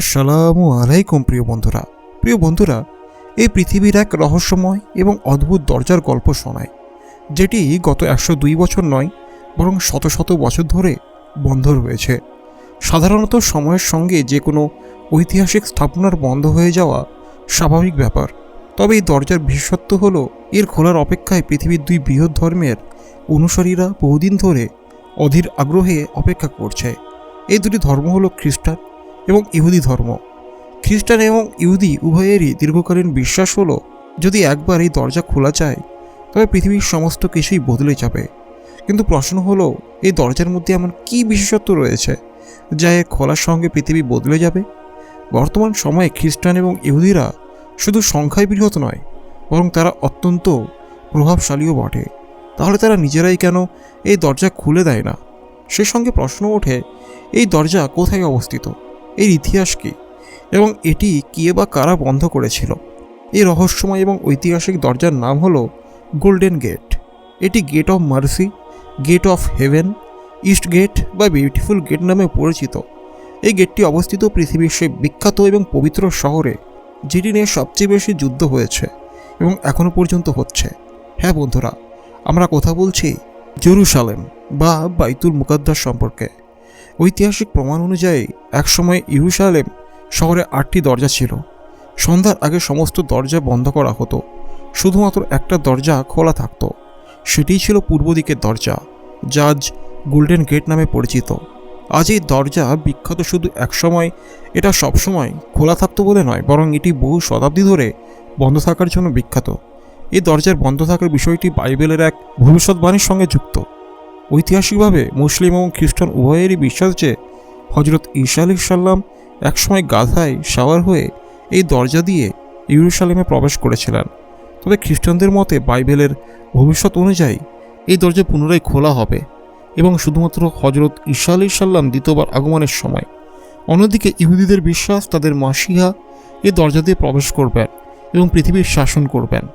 আসসালামু আলাইকুম, প্রিয় বন্ধুরা। প্রিয় বন্ধুরা, এই পৃথিবীর এক রহস্যময় এবং অদ্ভুত দরজার গল্প শোনায়, যেটি গত একশো দুই বছর নয়, বরং শত শত বছর ধরে বন্ধ রয়েছে। সাধারণত সময়ের সঙ্গে যে কোনো ঐতিহাসিক স্থাপনার বন্ধ হয়ে যাওয়া স্বাভাবিক ব্যাপার। তবে এই দরজার বিশেষত্ব হলো, এর খোলার অপেক্ষায় পৃথিবীর দুই বৃহৎ ধর্মের অনুসারীরা বহুদিন ধরে অধীর আগ্রহে অপেক্ষা করছে। এই দুটি ধর্ম হলো খ্রিস্টান এবং ইহুদি ধর্ম। খ্রিস্টান এবং ইহুদি উভয়েরই দীর্ঘকালীন বিশ্বাস হলো, যদি একবার এই দরজা খোলা যায়, তবে পৃথিবীর সমস্ত কিছুই বদলে যাবে। কিন্তু প্রশ্ন হলো, এই দরজার মধ্যে এমন কী বিশেষত্ব রয়েছে, যা এর খোলার সঙ্গে পৃথিবী বদলে যাবে? বর্তমান সময়ে খ্রিস্টান এবং ইহুদিরা শুধু সংখ্যায় বৃহৎ নয়, বরং তারা অত্যন্ত প্রভাবশালীও বটে। তাহলে তারা নিজেরাই কেন এই দরজা খুলে দেয় না? সে সঙ্গে প্রশ্ন ওঠে, এই দরজা কোথায় অবস্থিত? এর ইতিহাস কী? এবং এটি কে বা কারা বন্ধ করেছিল? এই রহস্যময় এবং ঐতিহাসিক দরজার নাম হলো গোল্ডেন গেট। এটি gate of mercy, gate of heaven, east gate বা বিউটিফুল গেট নামে পরিচিত। এই গেটটি অবস্থিত পৃথিবীর সেই বিখ্যাত এবং পবিত্র শহরে, যেটি নিয়ে সবচেয়ে বেশি যুদ্ধ হয়েছে এবং এখনও পর্যন্ত হচ্ছে। হ্যাঁ বন্ধুরা, আমরা কথা বলছি জেরুসালেম বা বাইতুল মুকাদ্দাস সম্পর্কে। ঐতিহাসিক প্রমাণ অনুযায়ী, একসময় ইহুসালেম শহরে আটটি দরজা ছিল। সন্ধ্যার আগে সমস্ত দরজা বন্ধ করা হতো। শুধুমাত্র একটা দরজা খোলা থাকতো। সেটিই ছিল পূর্ব দিকের দরজা জাজ গোল্ডেন গেট নামে পরিচিত। আজ এই দরজা বিখ্যাত শুধু একসময়, এটা সবসময় খোলা থাকতো বলে নয়, বরং এটি বহু শতাব্দী ধরে বন্ধ থাকার জন্য বিখ্যাত। এই দরজার বন্ধ থাকার বিষয়টি বাইবেলের এক ভবিষ্যৎবাণীর সঙ্গে যুক্ত। ঐতিহাসিকভাবে মুসলিম এবং খ্রিস্টান উভয়েরই বিশ্বাস যে হজরত ঈশা আলি সাল্লাম একসময় গাধায় সাওয়ার হয়ে এই দরজা দিয়ে ইউরুসালেমে প্রবেশ করেছিলেন। তবে খ্রিস্টানদের মতে বাইবেলের ভবিষ্যৎ অনুযায়ী এই দরজা পুনরায় খোলা হবে এবং শুধুমাত্র হজরত ঈশা আলি সাল্লাম দ্বিতীয়বার আগমনের সময়। অন্যদিকে ইহুদিদের বিশ্বাস তাদের মাসিহা এই দরজা দিয়ে প্রবেশ করবেন এবং পৃথিবীর শাসন করবেন।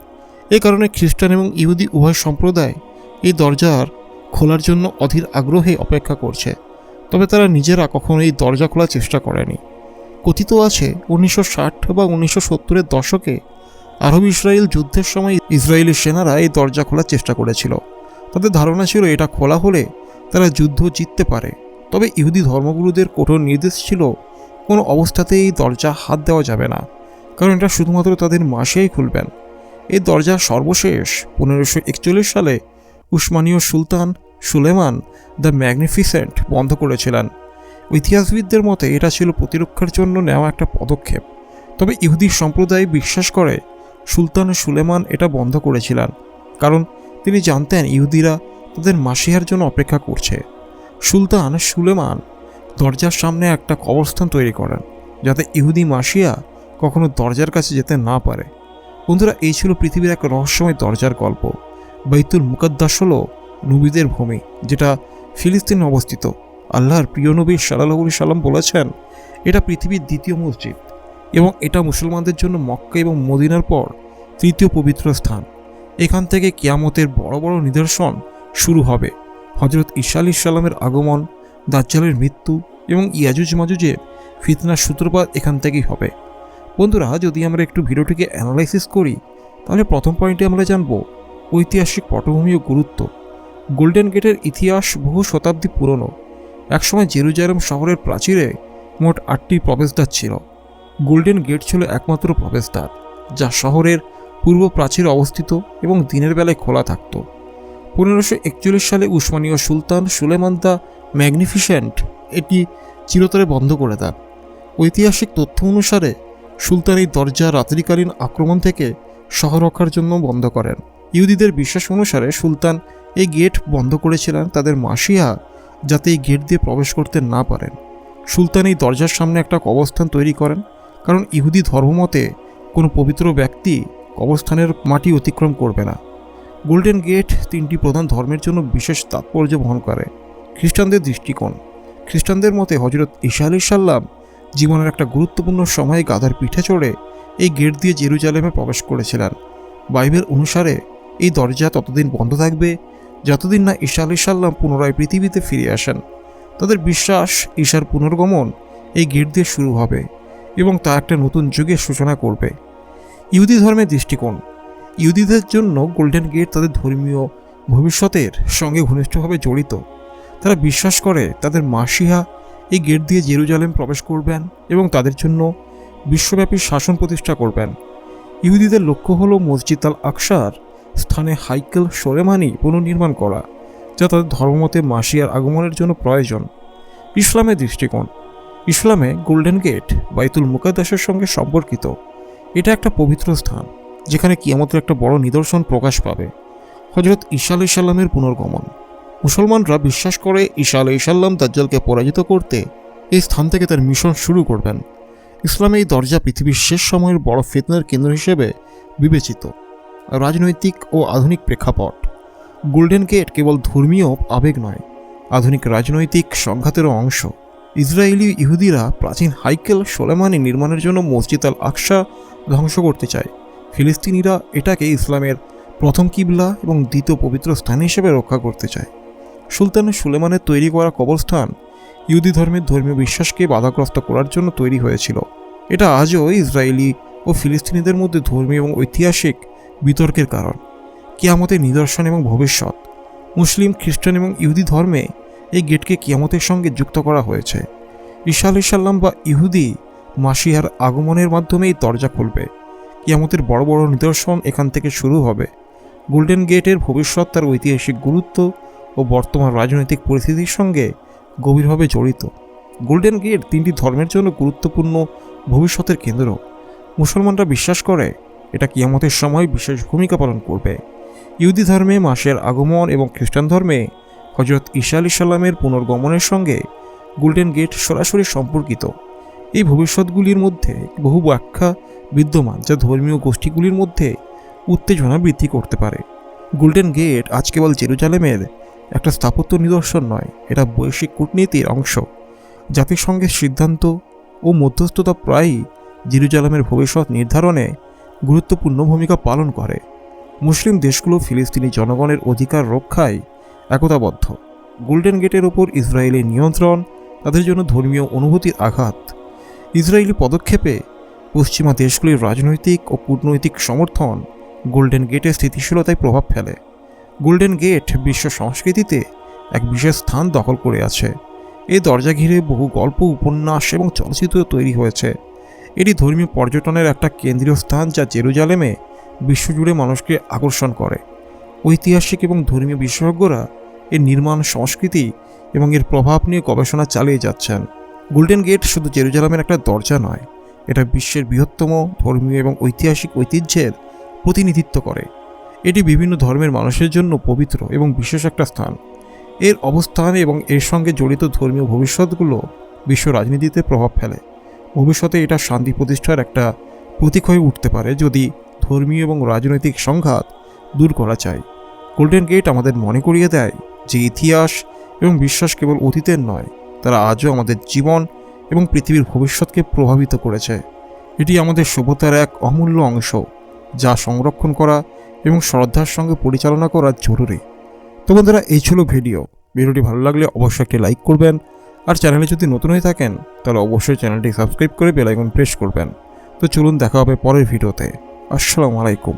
এ কারণে খ্রিস্টান এবং ইহুদি উভয় সম্প্রদায় এই দরজার খোলার জন্য অধীর আগ্রহে অপেক্ষা করছে, তবে তারা নিজেরা কখনো এই দরজা খোলার চেষ্টা করেনি। কথিত আছে, উনিশশো ষাট বা উনিশশো সত্তরের দশকে আরব ইসরায়েল যুদ্ধের সময় ইসরায়েলি সেনারা এই দরজা খোলার চেষ্টা করেছিল। তাদের ধারণা ছিল এটা খোলা হলে তারা যুদ্ধ জিততে পারে। তবে ইহুদি ধর্মগুরুদের কঠোর নির্দেশ ছিল, কোনো অবস্থাতেই এই দরজা হাত দেওয়া যাবে না, কারণ এটা শুধুমাত্র তাদের মাসেই খুলবেন। এই দরজা সর্বশেষ পনেরোশো সালে উসমানীয় সুলতান সুলেমান দ্য ম্যাগনিফিসেন্ট বন্ধ করেছিলেন। ইতিহাসবিদদের মতে এটা ছিল প্রতিরক্ষার জন্য নেওয়া একটা পদক্ষেপ। তবে ইহুদি সম্প্রদায় বিশ্বাস করে সুলতান সুলেমান এটা বন্ধ করেছিলেন। কারণ তিনি জানতেন ইহুদিরা তাদের মাসিহার জন্য অপেক্ষা করছে। সুলতান সুলেমান দরজার সামনে একটা কবরস্থান তৈরি করেন, যাতে ইহুদি মাসিয়া কখনো দরজার কাছে যেতে না পারে। বন্ধুরা, এই ছিল পৃথিবীর এক রহস্যময় দরজার গল্প। বাইতুল মুকাদ্দাস হল নবীদের ভূমি, যেটা ফিলিস্তিনে অবস্থিত। আল্লাহর প্রিয় নবী সাল্লাহ সাল্লাম বলেছেন, এটা পৃথিবীর দ্বিতীয় মসজিদ এবং এটা মুসলমানদের জন্য মক্কা এবং মদিনার পর তৃতীয় পবিত্র স্থান। এখান থেকে কিয়ামতের বড় বড় নিদর্শন শুরু হবে। হজরত ঈশা আলি সাল্লামের আগমন, দাজ্জালের মৃত্যু এবং ইয়াজুজ মাজুজের ফিতনার সূত্রপাত এখান থেকেই হবে। বন্ধুরা, যদি আমরা একটু ভিডিওটিকে অ্যানালাইসিস করি, তাহলে প্রথম পয়েন্টে আমরা জানব ঐতিহাসিক পটভূমি ও গুরুত্ব। গোল্ডেন গেটের ইতিহাস বহু শতাব্দী পুরনো। একসময় জেরুজালেম শহরের প্রাচীরে মোট আটটি প্রবেশদ্বার ছিল। গোল্ডেন গেট ছিল একমাত্র প্রবেশদ্বার, যা শহরের পূর্ব প্রাচীরে অবস্থিত এবং দিনের বেলায় খোলা থাকত। পনেরোশো একচল্লিশ সালে উসমানীয় সুলতান সুলেমান দ্য ম্যাগনিফিসেন্ট এটি চিরতরে বন্ধ করে দেন। ঐতিহাসিক তথ্য অনুসারে সুলতান এই দরজা রাত্রিকালীন আক্রমণ থেকে শহর রক্ষার জন্য বন্ধ করেন। ইহুদিদের বিশ্বাস অনুসারে সুলতান এই গেট বন্ধ করেছিলেন তাদের মাসিয়া যাতে এই গেট দিয়ে প্রবেশ করতে না পারেন। সুলতান এই দরজার সামনে একটা কবরস্থান তৈরি করেন, কারণ ইহুদি ধর্মমতে কোনো পবিত্র ব্যক্তি কবরস্থানের মাটি অতিক্রম করবে না। গোল্ডেন গেট তিনটি প্রধান ধর্মের জন্য বিশেষ তাৎপর্য বহন করে, খ্রিস্টানদের দৃষ্টিকোণ। খ্রিস্টানদের মতে হজরত ঈশা আলি সাল্লাম জীবনের একটা গুরুত্বপূর্ণ সময়ে গাধার পিঠে চড়ে এই গেট দিয়ে জেরুজালেমে প্রবেশ করেছিলেন। বাইবেল অনুসারে এই দরজা ততদিন বন্ধ থাকবে যতদিন না ঈশা আলি সাল্লাম পুনরায় পৃথিবীতে ফিরে আসেন। তাদের বিশ্বাস ঈশার পুনর্গমন এই গেট দিয়ে শুরু হবে এবং তা একটা নতুন যুগের সূচনা করবে। ইহুদি ধর্মের দৃষ্টিকোণ। ইহুদিদের জন্য গোল্ডেন গেট তাদের ধর্মীয় ভবিষ্যতের সঙ্গে ঘনিষ্ঠভাবে জড়িত। তারা বিশ্বাস করে তাদের মাসিহা এই গেট দিয়ে জেরুজালেম প্রবেশ করবেন এবং তাদের জন্য বিশ্বব্যাপী শাসন প্রতিষ্ঠা করবেন। ইহুদিদের লক্ষ্য হল মসজিদ আল আকসার স্থানে হাইকেল, সোলেমানি পুনর্নির্মাণ করা, যা তাদের ধর্মমতে মাসিয়ার আগমনের জন্য প্রয়োজন। ইসলামের দৃষ্টিকোণ। ইসলামে গোল্ডেন গেট, বাইতুল মুকাদ্দাসের সঙ্গে সম্পর্কিত। এটা একটা পবিত্র স্থান, যেখানে কিয়ামতের একটা বড় নিদর্শন প্রকাশ পাবে। হজরত ঈশা আলাই সাল্লামের পুনর্গমন। মুসলমানরা বিশ্বাস করে ঈশা আলাই সাল্লাম দাজ্জালকে পরাজিত করতে এই স্থান থেকে তার মিশন শুরু করবেন। ইসলামে এই দরজা পৃথিবীর শেষ সময়ের বড় ফেতনার কেন্দ্র হিসেবে বিবেচিত। রাজনৈতিক ও আধুনিক প্রেক্ষাপট। গোল্ডেন গেট কেবল ধর্মীয় আবেগ নয়, আধুনিক রাজনৈতিক সংঘাতেরও অংশ। ইসরায়েলি ইহুদিরা প্রাচীন হাইকেল সোলেমানি নির্মাণের জন্য মসজিদ আল আকসা ধ্বংস করতে চায়। ফিলিস্তিনিরা এটাকে ইসলামের প্রথম কিবলা এবং দ্বিতীয় পবিত্র স্থান হিসেবে রক্ষা করতে চায়। সুলতান সুলেমানের তৈরি করা কবরস্থান ইহুদি ধর্মের ধর্মীয় বিশ্বাসকে বাধাগ্রস্ত করার জন্য তৈরি হয়েছিল। এটা আজও ইসরায়েলি ও ফিলিস্তিনিদের মধ্যে ধর্মীয় এবং ঐতিহাসিক বিতর্কের কারণ। কিয়ামতের নিদর্শন এবং ভবিষ্যৎ। মুসলিম, খ্রিস্টান এবং ইহুদি ধর্মে এই গেটকে কিয়ামতের সঙ্গে যুক্ত করা হয়েছে। ঈশা আলি সাল্লাম বা ইহুদি মাসিহার আগমনের মাধ্যমে এই দরজা খুলবে। কিয়ামতের বড় বড় নিদর্শন এখান থেকে শুরু হবে। গোল্ডেন গেটের ভবিষ্যৎ তার ঐতিহাসিক গুরুত্ব ও বর্তমান রাজনৈতিক পরিস্থিতির সঙ্গে গভীরভাবে জড়িত। গোল্ডেন গেট তিনটি ধর্মের জন্য গুরুত্বপূর্ণ ভবিষ্যতের কেন্দ্র। মুসলমানরা বিশ্বাস করে এটা কিয়ামতের সময় বিশেষ ভূমিকা পালন করবে। ইহুদি ধর্মে মাসের আগমন এবং খ্রিস্টান ধর্মে হজরত ঈশা আলি সাল্লামের পুনর্গমনের সঙ্গে গোল্ডেন গেট সরাসরি সম্পর্কিত। এই ভবিষ্যৎগুলির মধ্যে বহু ব্যাখ্যা বিদ্যমান যা ধর্মীয় গোষ্ঠীগুলির মধ্যে উত্তেজনা বৃদ্ধি করতে পারে। গোল্ডেন গেট আজ কেবল জেরুজালেমের একটা স্থাপত্য নিদর্শন নয়, এটা বৈশ্বিক কূটনীতির অংশ। জাতিসংঘের সিদ্ধান্ত ও মধ্যস্থতা প্রায়ই জেরুজালেমের ভবিষ্যৎ নির্ধারণে গুরুত্বপূর্ণ ভূমিকা পালন করে। মুসলিম দেশগুলো ফিলিস্তিনি জনগণের অধিকার রক্ষায় একতাবদ্ধ। গোল্ডেন গেটের ওপর ইসরায়েলের নিয়ন্ত্রণ, তাদের জন্য ধর্মীয় অনুভূতির আঘাত। ইসরায়েলি পদক্ষেপে পশ্চিমা দেশগুলির রাজনৈতিক ও কূটনৈতিক সমর্থন গোল্ডেন গেটের স্থিতিশীলতায় প্রভাব ফেলে। গোল্ডেন গেট বিশ্ব সংস্কৃতিতে এক বিশেষ স্থান দখল করে আছে। এই দরজা ঘিরে বহু গল্প, উপন্যাস এবং চলচ্চিত্র তৈরি হয়েছে। এটি ধর্মীয় পর্যটনের একটা কেন্দ্রীয় স্থান যা জেরুজালেমে বিশ্বজুড়ে মানুষকে আকর্ষণ করে। ঐতিহাসিক এবং ধর্মীয় বিশেষজ্ঞরা এর নির্মাণ সংস্কৃতি এবং এর প্রভাব নিয়ে গবেষণা চালিয়ে যাচ্ছেন। গোল্ডেন গেট শুধু জেরুজালামের একটা দরজা নয়, এটা বিশ্বের বৃহত্তম ধর্মীয় এবং ঐতিহাসিক ঐতিহ্যের প্রতিনিধিত্ব করে। এটি বিভিন্ন ধর্মের মানুষের জন্য পবিত্র এবং বিশেষ একটা স্থান। এর অবস্থান এবং এর সঙ্গে জড়িত ধর্মীয় ভবিষ্যৎগুলো বিশ্ব রাজনীতিতে প্রভাব ফেলে। ভবিষ্যতে এটা শান্তি প্রতিষ্ঠার একটা প্রতীক হয়ে উঠতে পারে যদি ধর্মীয় এবং রাজনৈতিক সংঘাত দূর করা যায়। গোল্ডেন গেট আমাদের মনে করিয়ে দেয় যে ইতিহাস এবং বিশ্বাস কেবল অতীতের নয়, তারা আজও আমাদের জীবন এবং পৃথিবীর ভবিষ্যৎকে প্রভাবিত করেছে। এটি আমাদের সভ্যতার এক অমূল্য অংশ, যা সংরক্ষণ করা এবং শ্রদ্ধার সঙ্গে পরিচালনা করা জরুরি। তো বন্ধুরা, এই ছিল ভিডিও। ভিডিওটি ভালো লাগলে অবশ্যই একটি লাইক করবেন আর চ্যানেলে যদি নতুন হয়ে থাকেন, তাহলে অবশ্যই চ্যানেলটি সাবস্ক্রাইব করে বেলাইকন প্রেস করবেন। তো চলুন দেখা হবে পরের ভিডিওতে। আসসালামু আলাইকুম।